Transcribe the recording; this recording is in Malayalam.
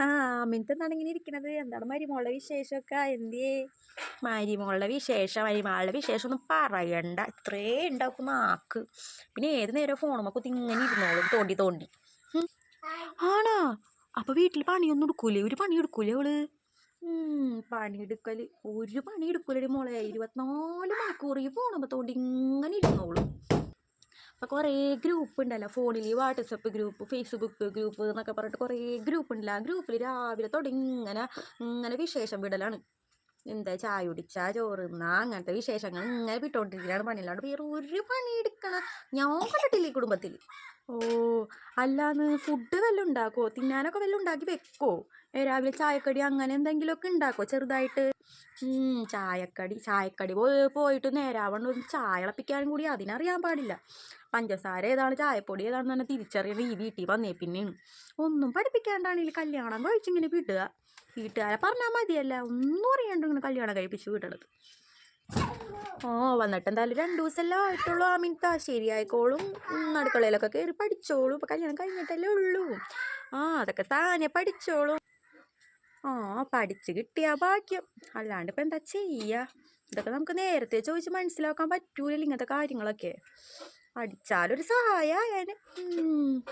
ആ അമിനത്ത് എന്താണ് ഇങ്ങനെ ഇരിക്കണത്? എന്താണ് മരിമോളുടെ വിശേഷമൊക്കെ? എന്തേ മരിമോളുടെ വിശേഷം മരിമാളുടെ വിശേഷം ഒന്നും പറയണ്ട. ഇത്രേ ഉണ്ടാക്കും നാക്ക്. പിന്നെ ഏത് നേരം ഫോണുമ്മ കുത്തി ഇങ്ങനെ ഇരുന്നോളും തോണ്ടി തോണ്ടി. ആണോ? അപ്പൊ വീട്ടിൽ പണിയൊന്നും എടുക്കൂലേ? ഒരു പണി എടുക്കൂലേ അവൾ? ഉം, പണിയെടുക്കൽ. ഒരു പണി എടുക്കൂലടി മോളെ. ഇരുപത്തിനാല് മണിക്കൂർ ഈ ഫോണുമ്പോ തോണ്ടി ഇങ്ങനെ ഇരുന്നോളും. അപ്പോൾ കുറേ ഗ്രൂപ്പ് ഉണ്ടല്ലോ ഫോണിൽ വാട്സപ്പ് ഗ്രൂപ്പ് ഫേസ്ബുക്ക് ഗ്രൂപ്പ് എന്നൊക്കെ പറഞ്ഞിട്ട് കുറേ ഗ്രൂപ്പ് ഉണ്ടല്ലോ ആ ഗ്രൂപ്പിൽ രാവിലെ തുടങ്ങി ഇങ്ങനെ വിശേഷം വിടലാണ്. എന്താ ചായ കുടിച്ചാ ചോറുന്നാ അങ്ങനത്തെ വിശേഷങ്ങൾ ഇങ്ങനെ വിട്ടോണ്ടിരിക്കലാണ് പണിയില്ലാണ്ട് വേറെ ഒരു പണി എടുക്കണ ഞാൻ കണ്ടിട്ടില്ല ഈ കുടുംബത്തിൽ ഓ അല്ലാന്ന് ഫുഡ് വല്ലതും ഉണ്ടാക്കുമോ തിന്നാനൊക്കെ വല്ലതും ഉണ്ടാക്കി വെക്കോ? രാവിലെ ചായക്കടി അങ്ങനെ എന്തെങ്കിലുമൊക്കെ ഉണ്ടാക്കുമോ ചെറുതായിട്ട്? ചായക്കടി ചായക്കടി പോയി പോയിട്ട് നേരാവണ്ണം ഒരു ചായ ഇളപ്പിക്കാനും കൂടി അതിനറിയാൻ പാടില്ല. പഞ്ചസാര ഏതാണ് ചായപ്പൊടി ഏതാണെന്ന് തന്നെ തിരിച്ചറിയണ ഈ വീട്ടിൽ വന്നേ പിന്നെയാണ്. ഒന്നും പഠിപ്പിക്കാണ്ടാണ് ഈ കല്യാണം കഴിച്ചിങ്ങനെ വിടുക. വീട്ടുകാരെ പറഞ്ഞാൽ മതിയല്ല ഒന്നും അറിയാണ്ട് ഇങ്ങനെ കല്യാണം കഴിപ്പിച്ച് വിടണത്. ഓ വന്നിട്ട് എന്തായാലും രണ്ട് ദിവസമല്ലേ ആയിട്ടുള്ളൂ. ആ മിനിറ്റ് ആ ശരിയായിക്കോളും അടുക്കളയിലൊക്കെ കയറി പഠിച്ചോളൂ. ഇപ്പം കല്യാണം കഴിഞ്ഞിട്ടല്ലേ ഉള്ളൂ. ആ അതൊക്കെ താനെ പഠിച്ചോളും. ആ പഠിച്ച് കിട്ടിയ ഭാഗ്യം. അല്ലാണ്ട് ഇപ്പം എന്താ ചെയ്യുക ഇതൊക്കെ നമുക്ക് നേരത്തെ ചോദിച്ച് മനസ്സിലാക്കാൻ പറ്റൂലല്ലോ ഇങ്ങനത്തെ കാര്യങ്ങളൊക്കെ. പഠിച്ചാലൊരു സഹായമായേനെ ഉം.